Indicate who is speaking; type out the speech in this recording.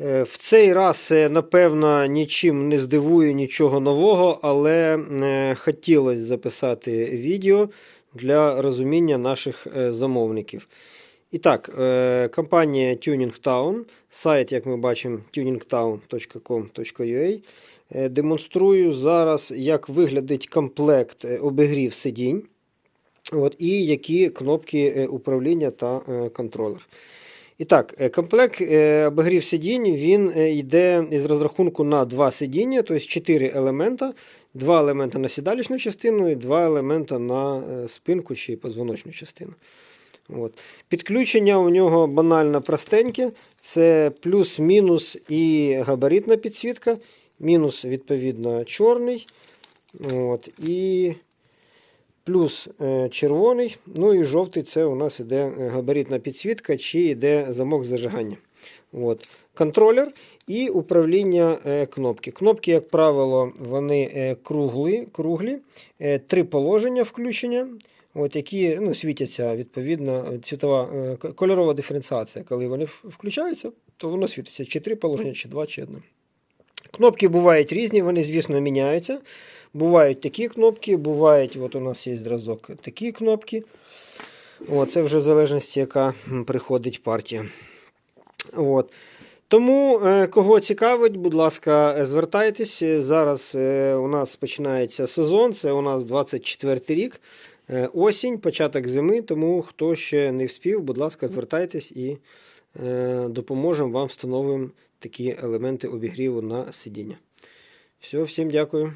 Speaker 1: Е, В цей раз, е, напевно, нічим не здивую нічого нового, але е, хотілося записати відео для розуміння наших замовників. І так, компанія Tuning Town, сайт, як ми бачимо, tuningtown.com.ua. Демонструю зараз, як виглядить комплект обігрів сидінь. От, і які кнопки управління та контролер. І так, е, комплект е, обігрів сидінь він е, йде із розрахунку на два сидіння, тобто 4 елемента. Два елемента на сідалічну частину і два елемента на спинку чи позвоночну частину. От. Підключення у нього банально простеньке. Це плюс-мінус і габаритна підсвітка. Мінус, відповідно, чорний. От. І плюс е, червоний. Ну і жовтий це у нас іде е, габаритна підсвітка чи йде замок зажигання. От. Контролер і управління е, кнопки. Кнопки, як правило, вони круглі, круглі. Три положення включення. От, які ну, світяться відповідно цвітова кольорова диференціація. Коли вони включаються, то воно світиться чи три положення, чи два, чи одне. Кнопки бувають різні, вони, звісно, міняються. Бувають такі кнопки, бувають, от у нас є зразок такі кнопки. О, це вже в залежності, яка приходить партія. От. Тому, е, кого цікавить, будь ласка, звертайтесь. Зараз е, у нас починається сезон, це у нас 24 рік, е, осінь, початок зими. Тому хто ще не вспів, будь ласка, звертайтесь і допоможемо вам встановимо такі елементи обігріву на сидіння. Все, всім дякую.